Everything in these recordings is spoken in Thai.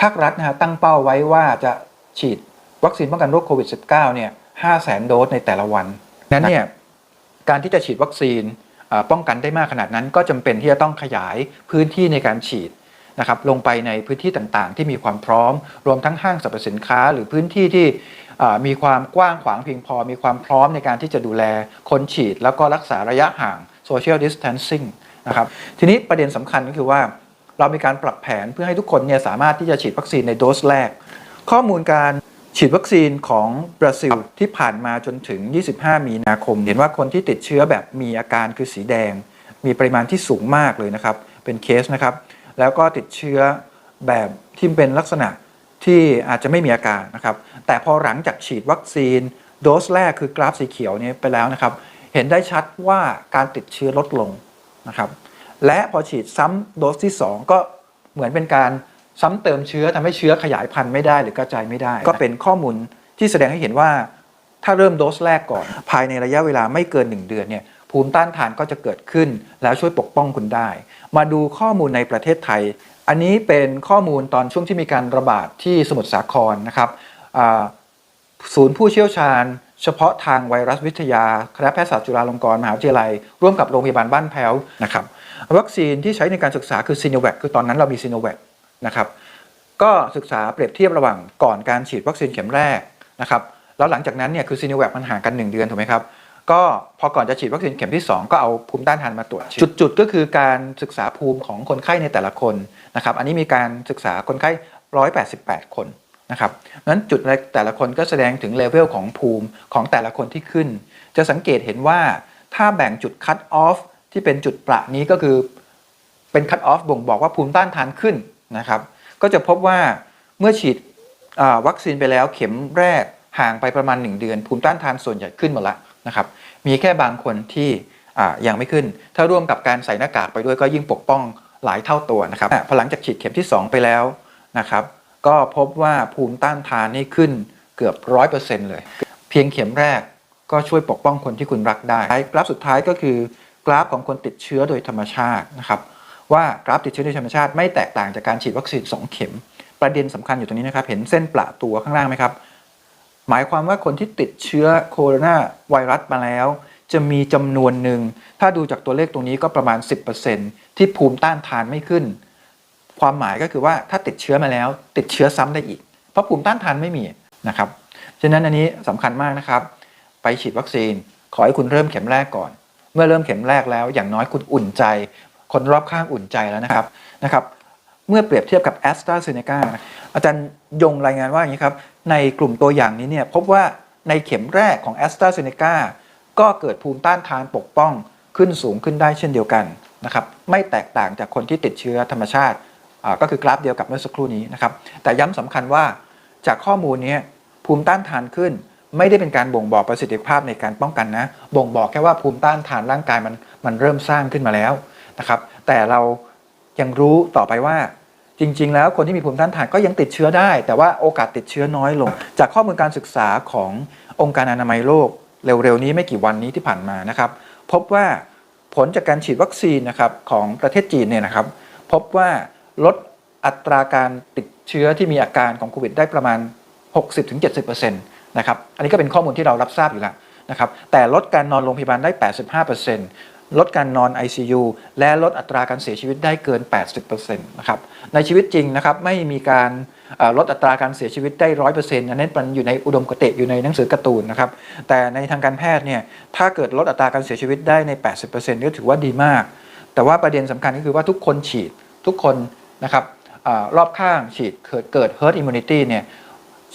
ภาครัฐนะฮะตั้งเป้าไว้ว่าจะฉีดวัคซีนป้องกันโรคโควิด -19 เนี่ย5แสนโดสในแต่ละวัน นั้นเนี่ยการที่จะฉีดวัคซีนเอ่อป้องกันได้มากขนาดนั้น ก็จำเป็นที่จะต้องขยายพื้นที่ในการฉีดนะครับลงไปในพื้นที่ต่างๆ ที่มีความพร้อม รวมทั้งห้างสรรพสินค้า หรือพื้นที่ที่เอ่อมีความกว้างขวางเพียงพอ มีความพร้อมในการที่จะดูแลคนฉีด แล้วก็รักษาระยะห่าง social distancing นะครับทีนี้ประเด็นสำคัญก็คือว่า เรามีการปรับแผนเพื่อให้ทุกคนเนี่ยสามารถที่จะฉีดวัคซีนในโดสแรก ข้อมูลการฉีดวัคซีนของบราซิลที่ผ่านมาจนถึง 25 มีนาคม เห็นว่าคนที่ติดเชื้อแบบมีอาการคือสีแดง มีปริมาณที่สูงมากเลยนะครับ เป็นเคสนะครับ แล้วก็ติดเชื้อแบบที่เป็นลักษณะที่อาจจะไม่มีอาการนะครับ แต่พอหลังจากฉีดวัคซีนโดสแรกคือกราฟสีเขียวนี้ไปแล้วนะครับ เห็นได้ชัดว่าการติดเชื้อลดลงนะครับ และพอฉีดซ้ำโดสที่ 2 ก็เหมือนเป็นการซ้ำเติมเชื้อทำให้เชื้อขยายพันธุ์ไม่ได้หรือกระจายไม่ได้ ก็เป็นข้อมูลที่แสดงให้เห็นว่า ถ้าเริ่มโดสแรกก่อน ภายในระยะเวลาไม่เกิน 1 เดือนเนี่ยภูมิต้านทานก็จะเกิดขึ้น แล้วช่วยปกป้องคุณได้ มาดูข้อมูลในประเทศไทย อันนี้เป็นข้อมูลตอนช่วงที่มีการระบาดที่สมุทรสาครนะครับศูนย์ผู้เชี่ยวชาญ เฉพาะทางไวรัสวิทยา คณะแพทยศาสตร์จุฬาลงกรณ์มหาวิทยาลัย ร่วมกับโรงพยาบาลบ้านแพ้วนะครับวัคซีนที่ใช้ในการศึกษาคือซีโนแวคคือตอนนั้นเรามีซีโนแวคนะครับก็ศึกษาเปรียบเทียบระหว่างก่อนการฉีดวัคซีนเข็มแรกนะครับแล้วหลังจากนั้นเนี่ยคือซีโนแวคมันห่างกัน 1 เดือนถูกไหมครับก็พอก่อนจะฉีดวัคซีนเข็มที่ 2 ก็เอาภูมิต้านทานมาตรวจจุดๆก็คือการศึกษาภูมิของคนไข้ในแต่ละคนนะครับอันนี้มีการศึกษาคนไข้ 188 คน นะครับนั้นจุดแต่ละคนก็แสดงถึงเลเวลของภูมิของแต่ละคนที่ขึ้น จะสังเกตเห็นว่าถ้าแบ่งจุดคัตออฟที่เป็นจุดประนี้ก็คือเป็นคัตออฟบ่งบอกว่าภูมิต้านทานขึ้นนะครับก็จะพบว่าเมื่อฉีดวัคซีนไปแล้วเข็มแรกห่างไปประมาณ 1 เดือน ภูมิต้านทานส่วนใหญ่ขึ้นหมดละนะครับมีแค่บางคนที่ยังไม่ขึ้น ถ้าร่วมกับการใส่หน้ากากไปด้วยก็ยิ่งปกป้องหลายเท่าตัวนะครับพอหลังจากฉีดเข็มที่ 2 ไปแล้วนะครับ ก็พบว่าภูมิต้านทานนี่ขึ้นเกือบร้อยเปอร์เซ็นต์เลย เพียงเข็มแรกก็ช่วยปกป้องคนที่คุณรักได้ กราฟสุดท้ายก็คือกราฟของคนติดเชื้อโดยธรรมชาตินะครับว่ากราฟติดเชื้อโดยธรรมชาติไม่แตกต่างจากการฉีดวัคซีน 2 เข็ม ประเด็นสำคัญอยู่ตรงนี้นะครับ เห็นเส้นประตัวข้างล่างไหมครับ หมายความว่าคนที่ติดเชื้อโคโรนาไวรัสมาแล้ว จะมีจำนวนหนึ่ง ถ้าดูจากตัวเลขตรงนี้ก็ประมาณ 10%ที่ภูมิต้านทานไม่ขึ้น ความหมายก็คือว่าถ้าติดเชื้อมาแล้ว ติดเชื้อซ้ำได้อีก เพราะภูมิต้านทานไม่มีนะครับฉะนั้นอันนี้สำคัญมากนะครับ ไปฉีดวัคซีน ขอให้คุณเริ่มเข็มแรกก่อน เมื่อเริ่มเข็มแรกแล้ว อย่างน้อยคุณอุ่นใจ คนรอบข้างอุ่นใจแล้วนะครับนะครับเมื่อเปรียบเทียบกับแอสตราเซเนกาอาจารย์ยงรายงานว่าอย่างนี้ครับ ในกลุ่มตัวอย่างนี้เนี่ยพบว่าในเข็มแรกของแอสตราเซเนกาก็เกิดภูมิต้านทานปกป้องขึ้นสูงขึ้นได้เช่นเดียวกันนะครับไม่แตกต่างจากคนที่ติดเชื้อธรรมชาติ ก็คือกราฟเดียวกับเมื่อสักครู่นี้นะครับ แต่ย้ำสำคัญว่าจากข้อมูลนี้ภูมิต้านทานขึ้น ไม่ได้เป็นการบ่งบอกประสิทธิภาพในการป้องกันนะ บ่งบอกแค่ว่าภูมิต้านทานร่างกายมันมันเริ่มสร้างขึ้นมาแล้วนะครับ แต่เรายังรู้ต่อไปว่าจริง ๆ แล้วคนที่มีภูมิต้านทานก็ยังติดเชื้อได้ แต่ว่าโอกาสติดเชื้อน้อยลง จากข้อมูลการศึกษาขององค์การอนามัยโลกเร็วๆนี้ไม่กี่วันนี้ที่ผ่านมานะครับ พบว่าผลจากการฉีดวัคซีนนะครับของประเทศจีนเนี่ยนะครับ พบว่า ลดอัตราการติดเชื้อที่มีอาการของโควิดได้ประมาณ 60-70%นะครับอันนี้ก็เป็นข้อมูลที่เรารับทราบอยู่แล้วนะครับแต่ลดการนอนโรงพยาบาลได้ 85%ลดการนอน ICU และลดอัตราการเสียชีวิตได้เกิน 80%นะครับในชีวิตจริงนะครับไม่มีการลดอัตราการเสียชีวิตได้ 100%อันนั้นมันอยู่ในอุดมคติอยู่ในหนังสือการ์ตูนนะครับแต่ในทางการแพทย์เนี่ยถ้าเกิดลดอัตราการเสียชีวิตได้ใน 80%ก็ถือว่าดีมาก แต่ว่าประเด็นสำคัญก็คือว่าทุกคนฉีดทุกคน นะครับอรอบข้างฉีดเกิดเกิด herd immunity เนี่ย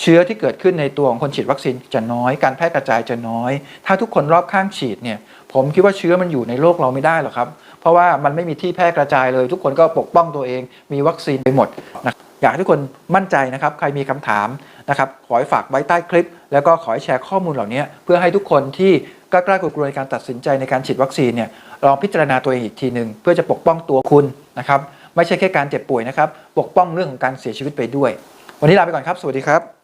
เชื้อที่เกิดขึ้นในตัวของคนฉีดวัคซีนจะน้อย การแพร่กระจายจะน้อย ถ้าทุกคนรอบข้างฉีดเนี่ยผมคิดว่าเชื้อมันอยู่ในโลกเราไม่ได้หรอกครับ เพราะว่ามันไม่มีที่แพร่กระจายเลย ทุกคนก็ปกป้องตัวเอง มีวัคซีนไปหมดนะอยากให้ทุกคนมั่นใจนะครับ ใครมีคำถามนะครับขอให้ฝากไว้ใต้คลิป แล้วก็ขอให้แชร์ข้อมูลเหล่านี้ เพื่อให้ทุกคนที่กล้าๆกลัวๆในการตัดสินใจในการฉีดวัคซีนเนี่ยลองพิจารณาตัวเองอีกทีหนึ่งเพื่อจะปกป้องตัวคุณนะครับ ไม่ใช่แค่การเจ็บป่วยนะครับปกป้องเรื่องของการเสียชีวิตไปด้วย วันนี้ลาไปก่อนครับ สวัสดีครับ